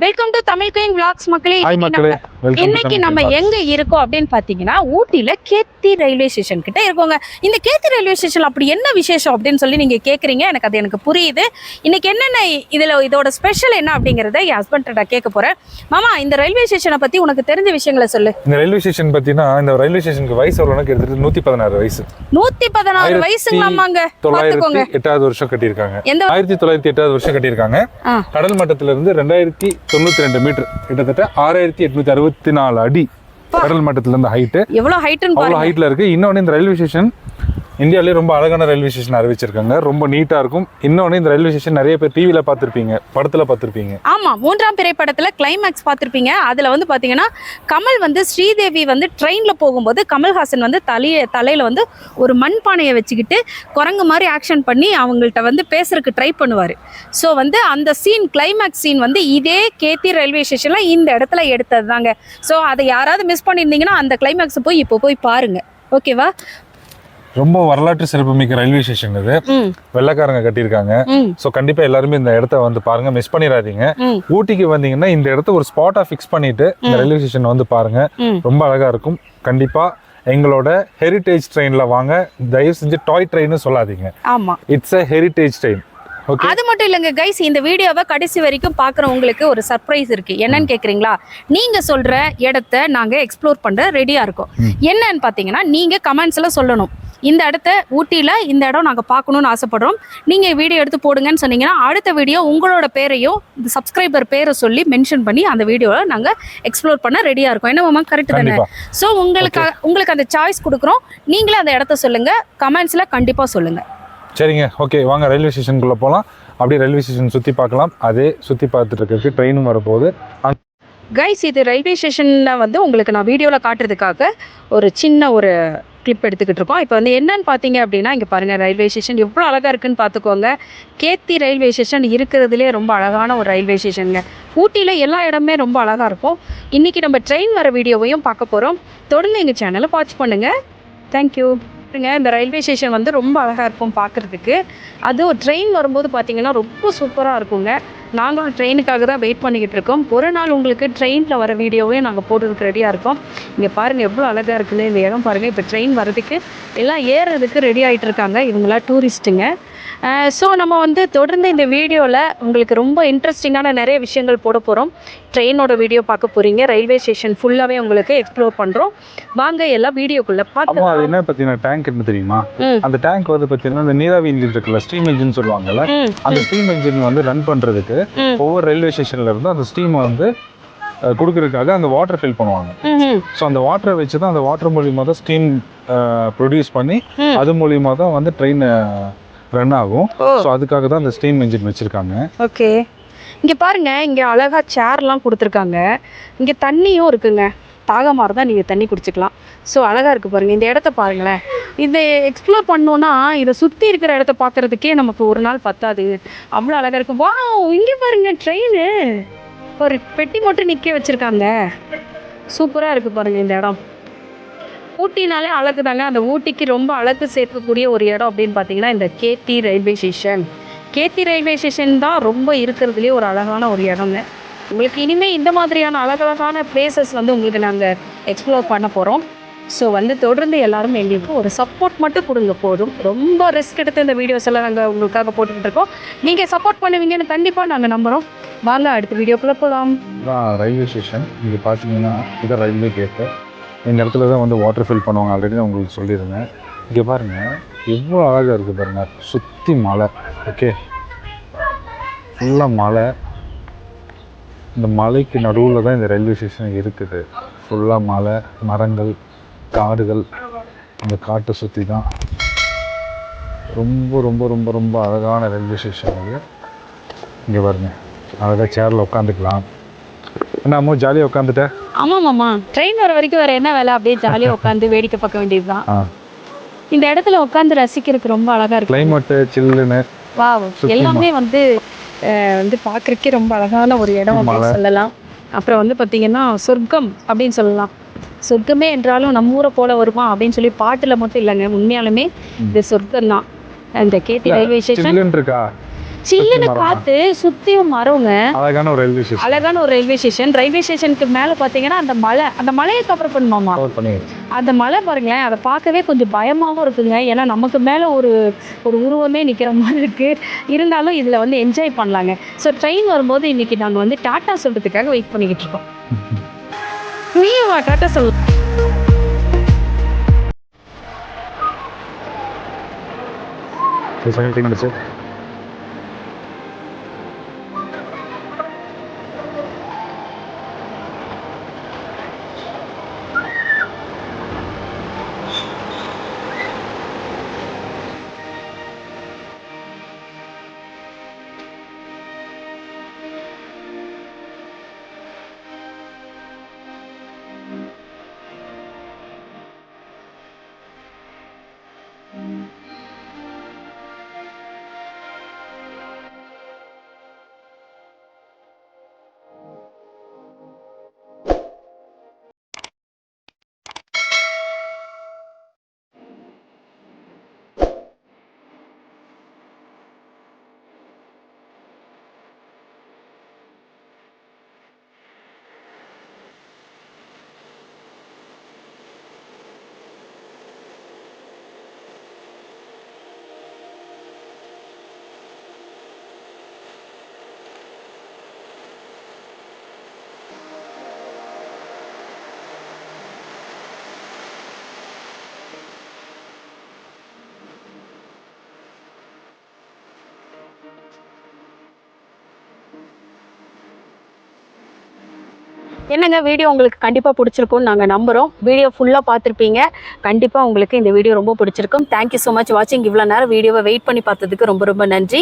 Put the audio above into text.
Welcome to Tamil queen vlogs மக்களே. மக்களே. இன்னைக்கு நம்ம எங்க இருக்கோம் அப்படின்னு பாத்தீங்கன்னா ஊட்டில கேத்தி ரயில்வே ஸ்டேஷன் கிட்ட இருக்கோங்க. இந்த கேத்தி ரயில்வே ஸ்டேஷன் அப்படி என்ன விசேஷம் அப்படின்னு சொல்லி நீங்க கேக்குறீங்க? எனக்கு அது எனக்கு புரியுது. இன்னைக்கு என்னென்ன இதுல இதோட ஸ்பெஷல் என்ன அப்படிங்கறத என் ஹஸ்பண்ட் கேட்க போறேன். மாமா இந்த ரயில்வே ஸ்டேஷனை பத்தி உனக்கு தெரிஞ்ச விஷயங்களை சொல்லு. இந்த ரயில்வே ஸ்டேஷன் பார்த்தீங்கன்னா இந்த ரயில்வே ஸ்டேஷனுக்கு வயசு எவ்வளோனா கிட்டத்தட்ட நூற்றி பதினாறு வயசு. நூத்தி பதினாறு வயசுங்களாமாங்க தொள்ளாயிரத்தி எட்டாவது வருஷம் கட்டியிருக்காங்க. ஆயிரத்தி தொள்ளாயிரத்தி எட்டாவது வருஷம் கட்டியிருக்காங்க. கடல் மட்டத்துல இருந்து ரெண்டாயிரத்தி தொண்ணூத்தி ரெண்டு மீட்டர். கிட்டத்தட்ட ஆறாயிரத்தி எட்நூத்தி அறுபத்தி நாலு அடி கடல் மட்டத்துல இருந்து ஹைட்டு எவ்வளவு ஹைட்னு அவ்வளோ ஹைட்ல இருக்கு. இன்னொன்று இந்த ரயில்வே ஸ்டேஷன் இந்தியாவிலே ரொம்ப அழகான ரயில்வே ஸ்டேஷன் அறிவிச்சிருக்காங்க. ரொம்ப நீட்டா இருக்கும். இன்னொன்று இந்த ரயில்வே ஸ்டேஷன் நிறைய பேர் டிவியில் பார்த்துருப்பீங்க. படத்துல பார்த்துருப்பீங்க. ஆமா மூன்றாம் திரைப்படத்துல கிளைமேக்ஸ் பார்த்துருப்பீங்க. அதுல வந்து பாத்தீங்கன்னா கமல் வந்து ஸ்ரீதேவி வந்து ட்ரெயின்ல போகும்போது கமல்ஹாசன் வந்து தலைய தலையில வந்து ஒரு மண்பானையை வச்சுக்கிட்டு குரங்கு மாதிரி ஆக்ஷன் பண்ணி அவங்கள்ட்ட வந்து பேசுறதுக்கு ட்ரை பண்ணுவார். ஸோ வந்து அந்த சீன் கிளைமேக்ஸ் சீன் வந்து இதே கேத்தி ரயில்வே ஸ்டேஷன்ல இந்த இடத்துல எடுத்தது தாங்க ஸோ அதை யாராவது மிஸ் பண்ணியிருந்தீங்கன்னா அந்த கிளைமேக்ஸ் போய் இப்போ போய் பாருங்க. ஓகேவா ரொம்ப வரலாற்று சிறப்புமிக்க ரயில்வே ஸ்டேஷன் இது. வெள்ளைக்காரங்க கட்டியிருக்காங்க. ஸோ கண்டிப்பா எல்லாருமே இந்த இடத்த வந்து பாருங்க மிஸ் பண்ணிடாதீங்க. ஊட்டிக்கு வந்தீங்கன்னா இந்த இடத்த ஒரு ஸ்பாட்டா ஃபிக்ஸ் பண்ணிட்டு இந்த ரயில்வே ஸ்டேஷன் வந்து பாருங்க. ரொம்ப அழகா இருக்கும். கண்டிப்பா எங்களோட ஹெரிட்டேஜ் ட்ரெயின்ல வாங்க. தயவு செஞ்சு டாய் ட்ரெயின்னு சொல்லாதீங்க. ஆமா. It's a heritage train okay அது மட்டும் இல்லைங்க கைஸ் இந்த வீடியோவை கடைசி வரைக்கும் பார்க்குறவங்களுக்கு ஒரு சர்ப்ரைஸ் இருக்கு. என்னன்னு கேட்குறீங்களா நீங்க சொல்ற இடத்த நாங்க எக்ஸ்ப்ளோர் பண்ற ரெடியா இருக்கோம். என்னன்னு பார்த்தீங்கன்னா நீங்க கமெண்ட்ஸ்ல சொல்லணும். இந்த இடத்த ஊட்டியில இந்த இடம் நாங்க பார்க்கணும்னு ஆசைப்படுறோம். நீங்க வீடியோ எடுத்து போடுங்கன்னு சொன்னீங்கன்னா அடுத்த வீடியோ உங்களோட பேரையும் இந்த சப்ஸ்கிரைபர் பேரை சொல்லி மென்ஷன் பண்ணி அந்த வீடியோவை நாங்க எக்ஸ்ப்ளோர் பண்ண ரெடியா இருக்கோம். என்ன மாமா? கரெக்ட் தானே? ஸோ உங்களுக்கு உங்களுக்கு அந்த சாய்ஸ் கொடுக்குறோம். நீங்களே அந்த இடத்த சொல்லுங்க. கமெண்ட்ஸ்ல கண்டிப்பா சொல்லுங்க. சரிங்க. ஓகே வாங்க. ரயில்வே ஸ்டேஷனுக்குள்ள போகலாம் அப்படியே ரயில்வே ஸ்டேஷன் சுத்தி பார்க்கலாம். அதே சுத்தி பார்த்துட்டு இருக்கிறதுக்கு ட்ரெயினும் வரப்போகுது. கைஸ் இது ரயில்வே ஸ்டேஷனில் வந்து உங்களுக்கு நான் வீடியோவில் காட்டுறதுக்காக ஒரு சின்ன ஒரு கிளிப் எடுத்துக்கிட்டு இருக்கோம். இப்போ வந்து என்னன்னு பார்த்தீங்க அப்படின்னா இங்கே பாருங்கள் ரயில்வே ஸ்டேஷன் எவ்வளோ அழகாக இருக்குன்னு பார்த்துக்கோங்க கேத்தி ரயில்வே ஸ்டேஷன் இருக்கிறதுலே ரொம்ப அழகான ஒரு ரயில்வே ஸ்டேஷனுங்க ஊட்டியில் எல்லா இடமே ரொம்ப அழகாக இருக்கும். இன்றைக்கி நம்ம ட்ரெயின் வர வீடியோவையும் பார்க்க போகிறோம் தொடர்ந்து எங்கள் சேனலை வாட்ச் பண்ணுங்கள் தேங்க்யூ இந்த ரயில்வே ஸ்டேஷன் வந்து ரொம்ப அழகாக இருக்கும் பார்க்குறதுக்கு அதுவும் ட்ரெயின் வரும்போது பார்த்தீங்கன்னா ரொம்ப சூப்பராக இருக்குங்க. நாங்களும் ட்ரெயினுக்காக தான் வெயிட் பண்ணிக்கிட்டு இருக்கோம். ஒரு நாள் உங்களுக்கு ட்ரெயினில் வர வீடியோவே நாங்கள் போடுறதுக்கு ரெடியாக இருக்கோம். இங்கே பாருங்கள் எவ்வளோ அழகாக இருக்குது. இந்த இடம் பாருங்கள் இப்போ ட்ரெயின் வர்றதுக்கு எல்லாம் ஏறுறதுக்கு ரெடி ஆகிட்டு இருக்காங்க. இவங்களாம் டூரிஸ்ட்டுங்க ஸோ நம்ம வந்து தொடர்ந்து இந்த வீடியோவில் உங்களுக்கு ரொம்ப இன்ட்ரெஸ்டிங்கான நிறைய விஷயங்கள் போட போகிறோம் ட்ரெயினோட வீடியோ பார்க்க போகிறீங்க ரயில்வே ஸ்டேஷன் ஃபுல்லாகவே உங்களுக்கு எக்ஸ்ப்ளோர் பண்ணுறோம் வாங்க எல்லாம் வீடியோக்குள்ளே பார்த்து அது என்ன பார்த்தீங்கன்னா டேங்க் என்ன தெரியுமா? அந்த டேங்க் வந்து பார்த்தீங்கன்னா இந்த நீராவி இன்ஜின் இருக்குல்ல ஸ்டீம் இன்ஜின் சொல்லுவாங்கல்ல அந்த ஸ்டீம் இன்ஜின் வந்து ரன் பண்றதுக்கு ம். ஒவ்வொரு ரயில்வே ஸ்டேஷன்ல இருந்து அந்த ஸ்டீம் வந்து கொடுக்கறதுக்காக அங்கே வாட்டர் ஃபில் பண்ணுவாங்க. ஸோ அந்த வாட்டரை வச்சு தான் அந்த வாட்டர் மூலியமாக தான் ஸ்டீம் ப்ரொடியூஸ் பண்ணி. அது மூலியமாக தான் வந்து ட்ரெயின் ரன் ஆகும். ஸோ அதுக்காக தான் அந்த ஸ்டீம் இன்ஜின் வச்சிருக்காங்க. ஓகே. இங்கே பாருங்க இங்கே அழகா சேர்லாம் கொடுத்துருக்காங்க. இங்கே தண்ணியும் இருக்குங்க. தாகமாக இருந்தால் நீங்கள் தண்ணி குடிச்சிக்கலாம். ஸோ அழகாக இருக்குது பாருங்கள் இந்த இடத்த பாருங்களேன். இதை எக்ஸ்ப்ளோர் பண்ணோன்னா இதை சுற்றி இருக்கிற இடத்த பார்க்குறதுக்கே நமக்கு ஒரு நாள் பத்தாது. அவ்வளோ அழகாக இருக்கும் வா இங்கே பாருங்க ட்ரெயின் ஒரு பெட்டி மட்டும் நிற்க வச்சுருக்காங்க. சூப்பராக இருக்குது பாருங்கள் இந்த இடம். ஊட்டினாலே அழகு தாங்க அந்த ஊட்டிக்கு ரொம்ப அழகு சேர்க்கக்கூடிய ஒரு இடம் அப்படின்னு பார்த்தீங்கன்னா இந்த Ketti railway station Ketti railway station தான் ரொம்ப இருக்கிறதுலே ஒரு அழகான ஒரு இடம்ங்க உங்களுக்கு இனிமேல் இந்த மாதிரியான அழகழகான பிளேசஸ் வந்து உங்களுக்கு நாங்கள் எக்ஸ்ப்ளோர் பண்ண போகிறோம் ஸோ வந்து தொடர்ந்து எல்லாரும் எங்களுக்கு ஒரு சப்போர்ட் மட்டும் கொடுங்க போதும். ரொம்ப ரிஸ்க் எடுத்து இந்த வீடியோஸ் எல்லாம் நாங்கள் உங்களுக்காக போட்டுக்கிட்டு இருக்கோம். நீங்கள் சப்போர்ட் பண்ணுவீங்கன்னு கண்டிப்பாக நாங்கள் நம்புகிறோம் வாங்க அடுத்த வீடியோக்குள்ளே போகலாம் தான் ரயில்வே ஸ்டேஷன் இங்கே பார்த்தீங்கன்னா இதான் ரயில்வே கேட்டு இந்த இடத்துல தான் வந்து வாட்டர் ஃபில் பண்ணுவாங்க. ஆல்ரெடி நான் உங்களுக்கு சொல்லியிருந்தேன். இங்கே பாருங்கள் எவ்வளோ அழகாக இருக்குது பாருங்கள் சுற்றி மலை ஓகே ஃபுல்லாக மலை. இந்த மலைக்கு நடுவில் தான் இந்த ரயில்வே ஸ்டேஷன் இருக்குது. ஃபுல்லாக மலை மரங்கள் காடுகள். இந்த காட்டை சுற்றி தான். ரொம்ப ரொம்ப ரொம்ப ரொம்ப அழகான ரயில்வே ஸ்டேஷன் இது இங்கே பாருங்க. அழகாக சேரில் உட்காந்துக்கலாம். என்னமோ ஜாலியாக உட்காந்துட்டேன் ஆமாம் மாமா ட்ரெயின் வர வரைக்கும் வேறு என்ன வேலை? அப்படியே ஜாலியாக உட்காந்து வேடிக்கை பார்க்க வேண்டியது தான் ஆ. இந்த இடத்துல உட்காந்து ரசிக்கிறதுக்கு ரொம்ப அழகாக இருக்கு. கிளைமேட்டு சில்லுன்னு சுத்தி எல்லாமே வந்து வந்து பார்க்கறதுக்கே ரொம்ப அழகான ஒரு இடம் அப்படின்னு. சொல்லலாம். அப்புறம் வந்து பார்த்தீங்கன்னா சொர்க்கம் அப்படின்னு சொல்லலாம். சொர்க்கமே என்றாலும் நம்ம ஊரை போல வருமா அப்படின்னு சொல்லி பாட்டில் மட்டும் இல்லைங்க. உண்மையாலுமே இது சொர்க்கம் தான் இந்த கேத்தி ரயில்வே ஸ்டேஷன் இருக்கா சில்லுன்னு. காத்து சுத்தியும் மரங்க அழகான ஒரு ரயில்வே ஸ்டேஷன் அழகான ஒரு ரயில்வே ஸ்டேஷன் ரயில்வே ஸ்டேஷனுக்கு மேல பாத்தீங்கன்னா அந்த மலை அந்த மலையை கவர் பண்ணுமாமா? அந்த மலை பாருங்களேன் அதை பார்க்கவே கொஞ்சம் பயமாகவும் இருக்குங்க ஏன்னா நமக்கு மேலே ஒரு ஒரு உருவமே நிற்கிற மாதிரி இருக்கு. இருந்தாலும் இதில் வந்து என்ஜாய் பண்ணலாங்க. ஸோ ட்ரெயின் வரும்போது இன்னைக்கு நாங்கள் வந்து டாட்டா சொல்கிறதுக்காக வெயிட் பண்ணிக்கிட்டு இருக்கோம். வா, டாட்டா சொல். செகண்ட் டைம் என்னங்க வீடியோ உங்களுக்கு கண்டிப்பாக பிடிச்சிருக்கும்னு நாங்கள் நம்புகிறோம் வீடியோ ஃபுல்லாக பார்த்துருப்பீங்க. கண்டிப்பாக உங்களுக்கு இந்த வீடியோ ரொம்ப பிடிச்சிருக்கும். தேங்க்யூ ஸோ மச் வாட்சிங் இவ்வளோ நேரம் வீடியோவை வெயிட் பண்ணி பார்த்ததுக்கு ரொம்ப ரொம்ப நன்றி.